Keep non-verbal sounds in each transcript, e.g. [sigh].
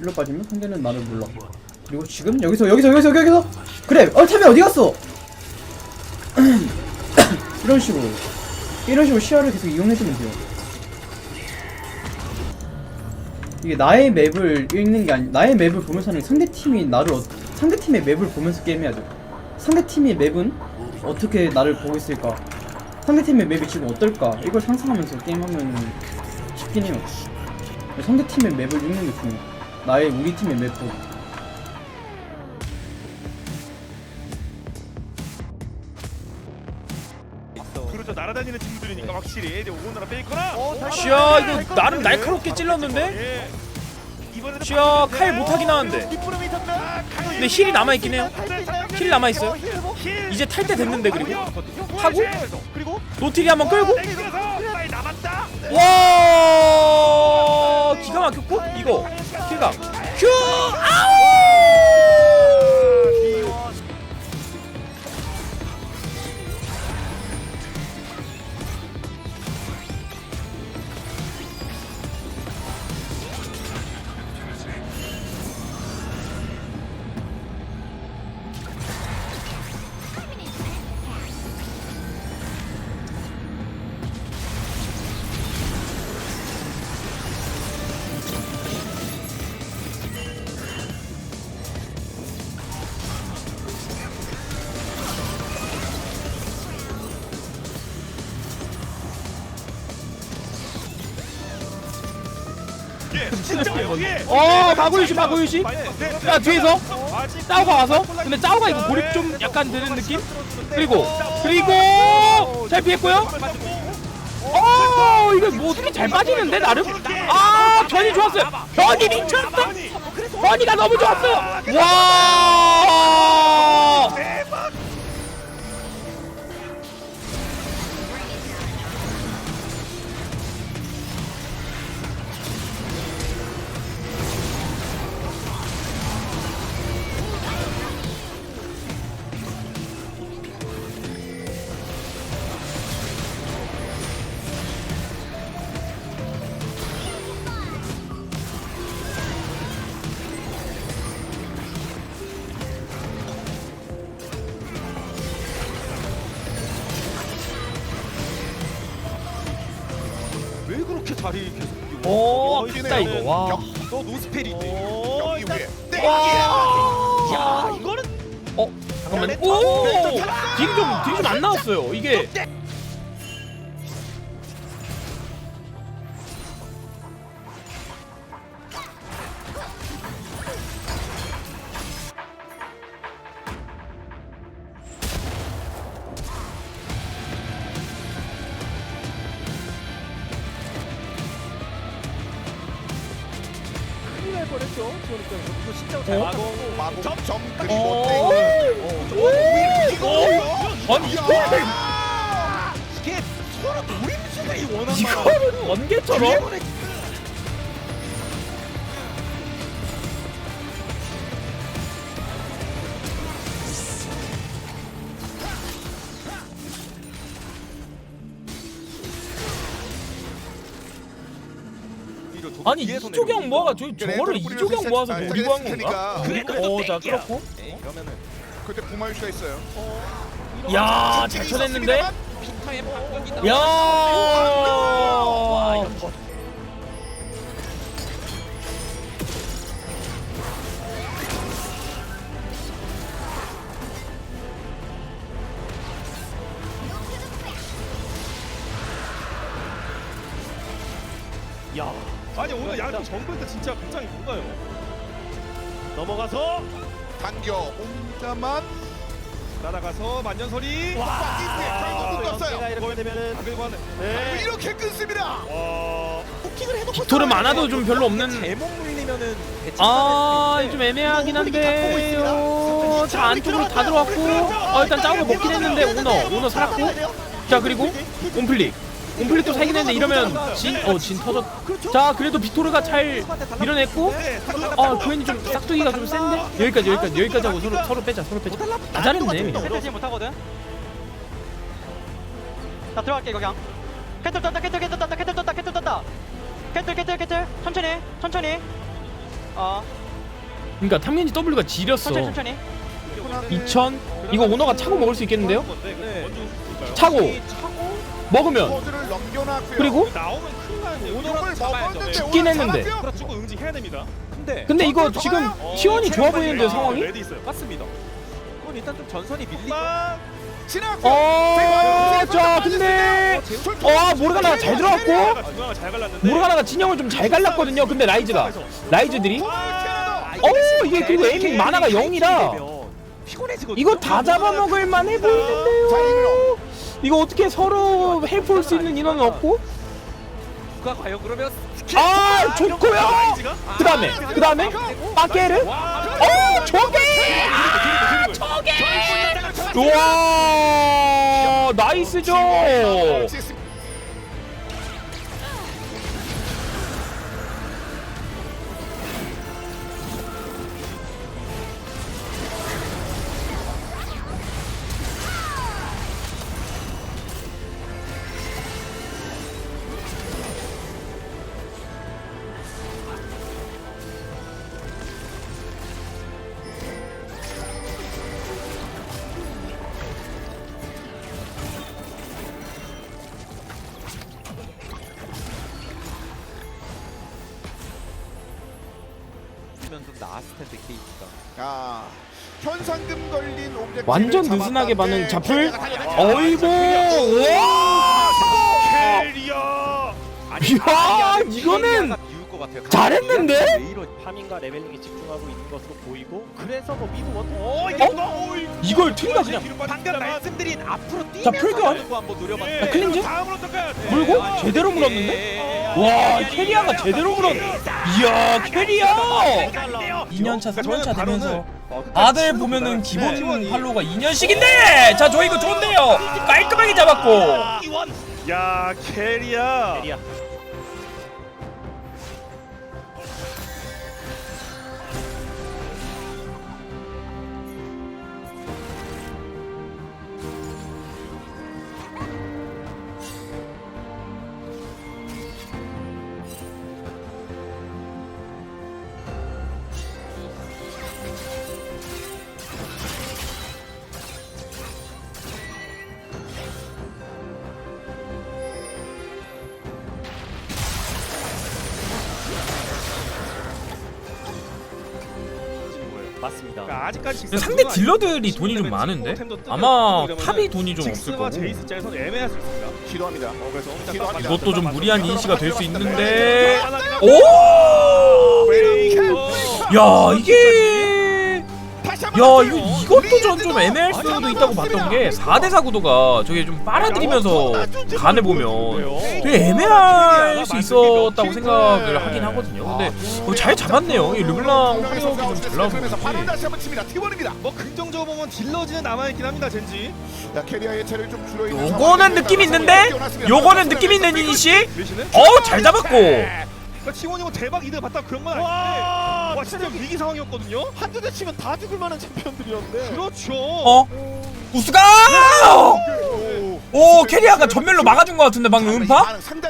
일로 빠지면 상대는 나를 몰라. 그리고 지금 여기서 여기서 여기서 여기서 그래. 어 탑이 어디 갔어? [clears throat] 이런 식으로 이런 식으로 시야를 계속 이용해주면 돼요. 이게 나의 맵을 읽는 게 아니 나의 맵을 보면서는 상대 팀이 나를 어, 상대 팀의 맵을 보면서 게임해야 돼. 상대 팀의 맵은 어떻게 나를 보고 있을까? 상대 팀의 맵이 지금 어떨까? 이걸 상상하면서 게임하면 쉽긴 해요. 상대 팀의 맵을 읽는 게 중요해. 나의 우리 팀의 맵도. 그렇죠 날아다니는 친구들이니까 확실히 이제 오거나 페이커나 쉬야 이거 나름 날카롭게 찔렀는데 예. 이번에도 박는데요. 칼 못하긴 하는데. 근데 힐이 남아있긴 해요 힐 남아있어요 힐. 이제 탈 때 됐는데 그리고 하고 노틸이 한번 끌고. 와 막혔고 이거. 킬각. 큐! 아우 진짜. 어 바구유시 네. 야 뒤에서 짜오가 와서. 근데 짜오가 이거 고립 좀 약간 되는 느낌? 그리고 그리고 잘 피했고요. 어 이거 뭐 어떻게 잘 빠지는데 나름? 아 변이 좋았어요. 변이 미쳤어 변이가 너무 좋았어요. 와 자리 계속 비워? 오, 여기는 아깝다, 이거. 와. 경- 너 노스펠인데 오, 여기 위에 와. 야 이거는 어 잠깐만 오 딜이 좀 딜이 좀안 나왔어요 이게 이거 진짜 잘 막어 마법 점점 어. 그리고 땡. 오, 이거 아니 야. 이거를 이게 서로 노림수들이 원한 이거를 원개처럼 아니 이조경 모아가 저 저거를 이조경 모아서 노리고 한 건가? 어자 그렇고. 그러면은 그때 부마유시가 있어요. 야잘 쳐냈는데? 야! 야, 아니 오늘 양팀 정글 때 진짜 굉장히 뭔가요? 넘어가서 당겨 혼자만 날아가서 만년설이 와 결국 떴어요. 이렇게 되면은. 네. 이렇게 끊습니다. 와. 빅토르 많아도 좀 별로 없는 제목 물리면은 아, 좀 애매하긴 한데요. 자, 안쪽으로 다 들어왔고, 어, 일단 짜오가 먹긴 했는데, 오너, 오너 살았고. 자, 그리고, 옴플릭. 옴플릭도 살긴 했는데, 이러면 진, 어, 진 터졌. 자, 그래도 빅토르가 잘 밀어냈고, 아, 구현이 좀 싹두기가 좀 센데? 여기까지, 여기까지, 여기까지 하고 서로, 서로 빼자, 서로 빼자. 나 잘했네. 세트 못하거든. 자 들어갈게 그냥. 캐틀 떴다 캐틀 캐틀 떴다 캐틀 떴다 캐틀 떴다. 캐틀 캐틀 캐틀 천천히 천천히 어 그러니까 탐렌지 W가 지렸어. 천천히 천천히 2000 이거 오너가 차고 먹을 수 있겠는데요? 네. 차고 먹으면 넘겨놨고요. 그리고 나오면 큰일 나는데 오늘 먹었는데 죽긴 오늘 했는데. 잡았죠? 그렇죠 응징해야 됩니다. 근데 근데 이거 지금 T1이 좋아 보이는데 상황이? 레디 있어요. 맞습니다 그건 일단 좀 전선이 밀리고 지나고. 어, 자 근데 어 모르가나가 잘 들어갔고 중앙을 잘 갈랐는데. 모르가나가 진영을 좀 잘 갈랐거든요. 근데 라이즈가 라이즈들이 어 이게 그리고 에이밍 만화가 0이라 피곤해지고 이거 다 잡아먹을 만해 보이는데요. 이거 어떻게 서로 헬프 올수 있는 인원은 없고? 누가 과연 그러면 아 좋고요. 라이즈가 그 다음에 그 다음에 빠케를 어 저게 저게 우와 나이스죠. 면 좀 나았을 텐데 케이스가 아, 현상금 걸린 옵젝트. 완전 느슨하게 반응 자풀 어이구 와 캐리어. 이야 이거는 비울 것 같아요 잘했는데? 왜 이런 파밍과 레벨링에 집중하고 있는 것으로 보이고 그래서 뭐 미드 원투 어 어? 이걸 트리가 그냥 방금 말씀드린 앞으로 뛰면 자, 풀교. 가는 거 한번 노려봤는데 예, 클린즈? 다음으로? 네. 물고 아, 제대로 물었는데 와 캐리아가 제대로 물었 이야 캐리아 2년차, 3년차 되면서 어, 아들 보면은 기본 팔로우가 2년씩인데! 자 저 이거 좋은데요. 깔끔하게 잡았고. 야 캐리어. 맞습니다 그러니까 아직까지 근데 상대 딜러들이 돈이 좀 많은데 아마 탑이 돈이 좀 없을 거고 제이스 짜에서는 애매할 수 있습니다. 기도합니다. 어, 그래서 기도합니다. 딱 이것도 좀 무리한 인시가 될수 네. 있는데 오! 오! 브레이커. 야 이게 한번 이거 이것도 전 좀 애매할 수도 있다고 봤던 게 4대4 구도가 저게 좀 빨아들이면서 간을 보면 되게 애매할 수 있었다고 생각을 하긴 하거든요 근데 어, 잘 잡았네요 이 르블랑 활약이 좀잘 나와서. 뭐 긍정적으로 보면 딜러지는 남아있긴 합니다 젠지. 요거는. 느낌 있는데. 요거는 느낌 있는 이니시 메시는? 어우 잘 잡았고 그러니까 T1이 뭐 대박 이득 봤다 그런 건 아닌데 와 진짜 위기 상황이었거든요. 한두 대 치면 다 죽을 만한 챔피언들이었는데 그렇죠. 어? 우스가 오 캐리아가 전멸로 막아준 것 같은데 방금 음파? 상대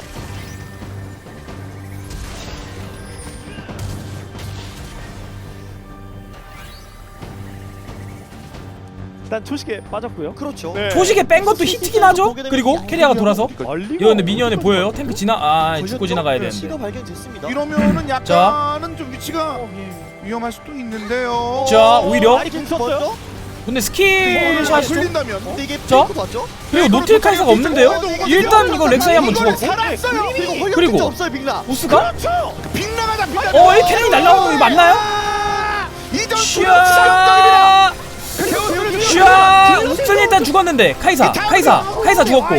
일단 초식에 빠졌고요. 그렇죠. 네. 초식에 뺀 것도 히트긴 하죠? 그리고 캐리아가 돌아서 이거 근데 미니언에 보여요? 탱크 지나? 아 죽고 지나가야 되는데. 시가 발견됐습니다. 이러면은 자. 약간은 좀 위치가 위험할 수도 있는데요. 자 오히려? 많이 굶었어요? 근데 스킬샷이 좀 걸린다면? 근데 이게 자. 페이크? 그리고 노틸 카이사가 없는데요? 일단 이거 렉사이 한번 이거는 죽었고. 살았어요. 그리고 없어요 빅나 우스가? 그렇죠. 빅나가자 빅나. 어이 캐릭이 날라오는 거 맞나요? 이전 진짜 슈아 우스는 일단 죽었는데 카이사 카이사 카이사 죽었고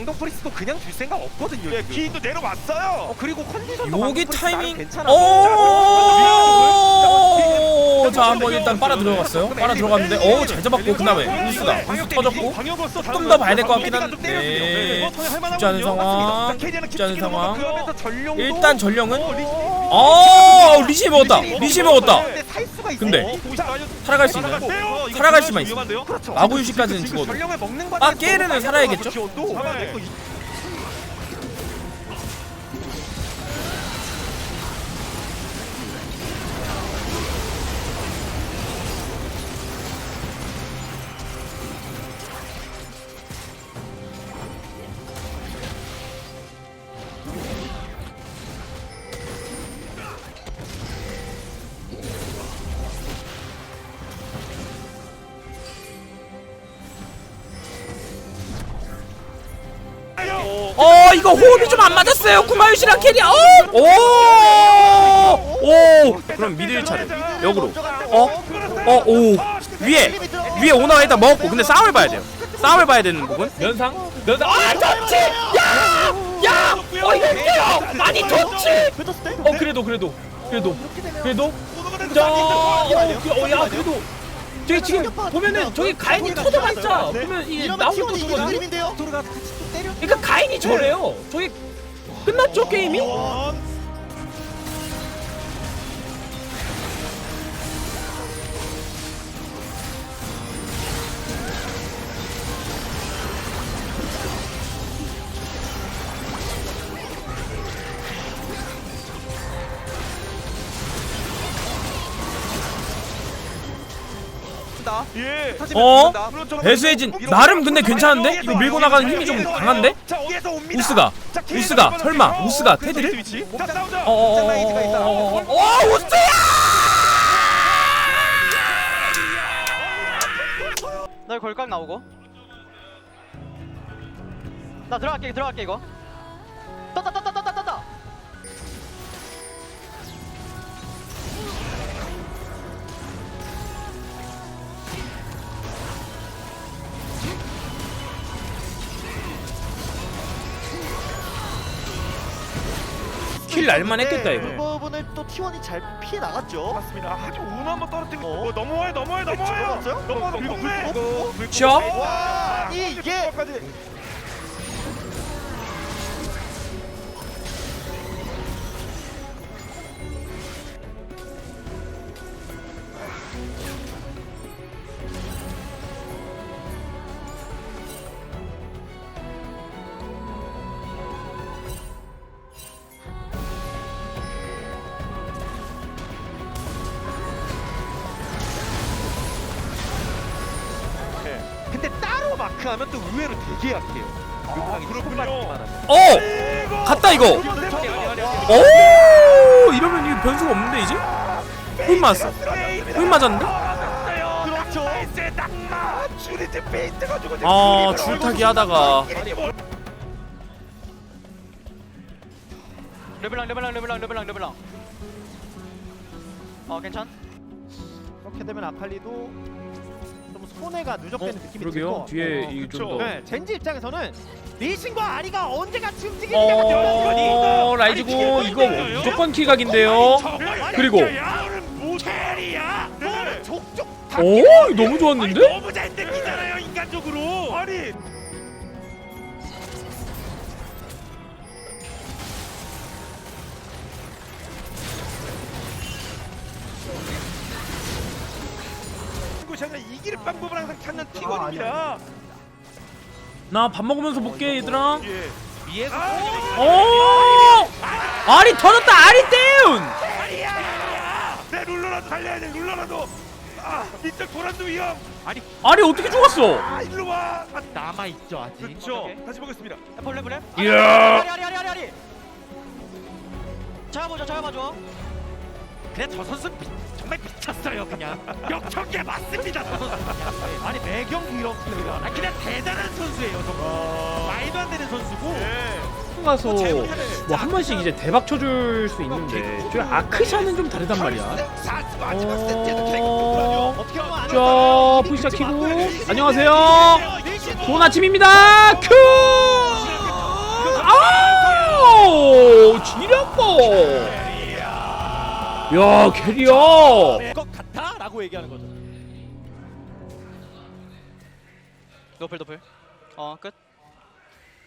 광동 프리스도 그냥 줄 생각 없거든요. 예, 지금. 기도 내려왔어요. 어, 그리고 컨디션도 여기 광동 프리스 나름 타이밍 괜찮아. 오! 자 한번 일단 빨아 들어갔어요. 빨아 들어갔는데 오잘 잡았고 우스다 우스 터졌고 조금 더 봐야 될 것 같긴 한데 쉽지 않은 상황 쉽지 않은 상황 일단 전령은 어 리시 먹었다 리시 먹었다 근데 살 살아갈 수 있나요? 살아갈 수만 있어 그렇죠. 마구 유시까지는 지금 죽어도 아, 너무 살아야겠죠? 어 이거 호흡이 좀 안 맞았어요. 구마유시랑 캐리. 어 오 오! 그럼 미드 1차를 역으로. 어 어 오. 위에. 위에 오너가 일단 먹었고 근데 싸움을 봐야 돼요. 싸움을 봐야 되는 부분. 면상? 면상? 아 터치 야야! 어 이거 웃겨요! 아니 터치 어 그래도 그래도. 그래도. 그래도. 자어야 그래도. 저기 지금 보면은 저기 가인이 터져가 있자 보면 이게 나오는 거 보거든요 그러니까 가인이 저래요. 저기 끝났죠 게임이 예. 어? 그렇죠. 배수해진 나름 근데 괜찮은데 이거 밀고 나가는 힘이 좀 강한데. 우스가 우스가 설마? 우스가 테드를. 어어어어어 우스야 나 걸각 나오고. 나 들어갈게 들어갈게 이거. 떴다 떴다 킬 날만 했겠다 그 이거 부분을 또 T1이 잘 피해 나갔죠. 맞습니다. 아주 운 한번 떨어뜨리고 어? 어? 넘어와요, 넘어와요, 넘어와요. 넘어와서 그리고 불 쳐? 와, 아니 이게 근데 따로 마크하면 또 의외로 되게 약해요. 묘하게 그렇군요. 어 갔다 이거 어? 오 이러면 이거 변수가 없는데 이제 hui 맞았어 hui 맞았는데 그렇죠. 이제 낙마 줄이지 페인트 가지고 이제 아 줄임을 줄타기 하다가 르블랑 르블랑 르블랑 르블랑 르블랑. 어 괜찮? 이렇게 되면 아팔리도 좀 손해가 누적되는 느낌이 어, 그러게요. 들고 뒤에 어, 그쵸. 좀더. 네, 젠지 입장에서는 리신과 아리가 언제 같이 움직이느냐가 어 라이즈고 이거 무조건 킬각인데요. 그리고 모텔이야. 네. 족족 오 너무 좋았는데 이 이길 방법을 항상 찾는 팀원입니다. 나 밥 먹으면서 볼게 얘들아 예. 위에서 오 아리 터졌다 아리 떼운 아니야. 내 룰러라도 달려야 돼 룰러라도. 아 밑에 도란도 위험. 아리 어떻게 죽었어 아 일로 와. 아, 남아 있죠 아직. 그렇죠. 다시 보겠습니다. 야, 볼래 볼래? 이야. 아리 아리 아리 아리 아리. 잡아보자 잡아줘. 그냥 저 선수 미, 정말 미쳤어요 그냥. 역청계 맞습니다. 저 선수. 아니 매경 이렇습니다. 아 그냥 대단한 선수예요 정말. 말도 안 되는 선수고. 예. 가서 뭐 한 번씩 이제 대박 쳐줄 수 있는데 저 아크샤는 좀 다르단 말이야 어... 어떻게 하면 안 자 푸시작 키고 안녕하세요 좋은 아침입니다 큐오 지렸고 야 캐리어! 것 같아라고 얘기하는 거죠. 노플 노플. 어끝.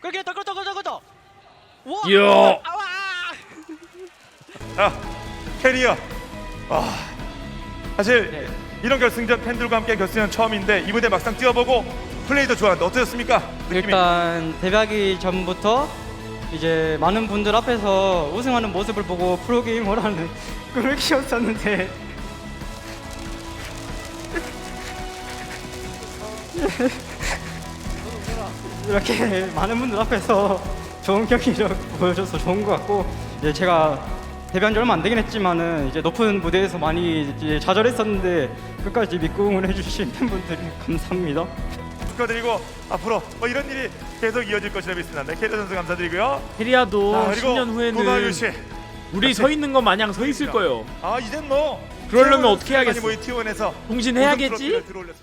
끌겠다 끌었다 끌었다 끌었다 와 이야 아와! [laughs] 자 캐리어. 아 사실 이런 결승전 팬들과 함께 결승전 처음인데 이 무대 막상 뛰어보고 플레이도 좋았는데 어떠셨습니까? 느낌이? 일단 데뷔하기 전부터 이제 많은 분들 앞에서 우승하는 모습을 보고 프로게이머를 하는 꿈을 키웠었는데 이렇게 많은 분들 앞에서 좋은 경기를 보여줘서 좋은 것 같고 이제 제가 데뷔한 지 얼마 안 되긴 했지만은 이제 높은 무대에서 많이 이제 좌절했었는데 끝까지 믿고 응원해 주신 팬분들이 감사합니다. 축하드리고 앞으로 뭐 이런 일이 계속 이어질 것이라 믿습니다. 네, 캐리어 선수 감사드리고요. 자, 그리고 10년 고마유 후에는 씨. 우리 서 있는 것 마냥 서 있을 거예요 아 이젠 뭐 그러려면 T1 어떻게? 많이 모인 T1에서 동신해야겠지? 들어올렸습니다. 어떠십니까?